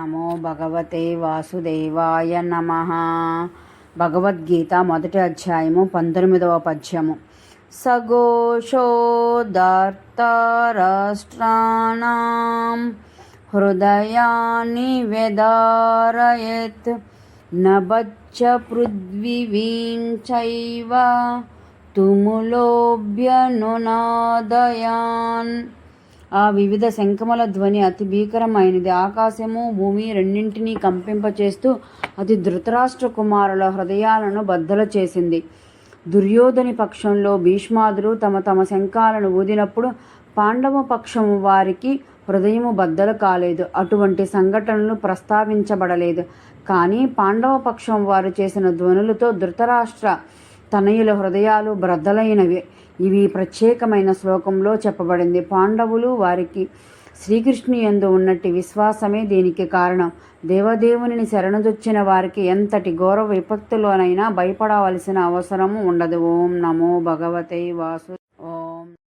నమో భగవతే వాసుదేవాయ నమ. భగవద్గీత మొదటి అధ్యాయము పంతొమ్మిదవ పద్యము. సఘోషోదార్తరాష్ట్రాణం హృదయాన్ని వ్యదారయత్ నబచ్చ పృథ్వీంచైవ తుములోభ్యనునాదయాన్ ఆ వివిధ శంఖముల ధ్వని అతి భీకరమైనది. ఆకాశము భూమి రెండింటినీ కంపింపచేస్తూ అతి ధృతరాష్ట్ర కుమారుల హృదయాలను బద్దలు చేసింది. దుర్యోధని పక్షంలో భీష్మాదులు తమ తమ శంఖాలను ఊదినప్పుడు పాండవ పక్షము వారికి హృదయము బద్దలు కాలేదు. అటువంటి సంఘటనలు ప్రస్తావించబడలేదు. కానీ పాండవ పక్షం వారు చేసిన ధ్వనులతో ధృతరాష్ట్ర తనయుల హృదయాలు బ్రద్దలైనవి. ఇవి ప్రత్యేకమైన శ్లోకంలో చెప్పబడింది. పాండవులు వారికి శ్రీకృష్ణు యందు ఉన్నట్టి విశ్వాసమే దీనికి కారణం. దేవదేవుని శరణుదొచ్చిన వారికి ఎంతటి ఘోర విపత్తులోనైనా భయపడవలసిన అవసరము ఉండదు. ఓం నమో భగవతే వాసు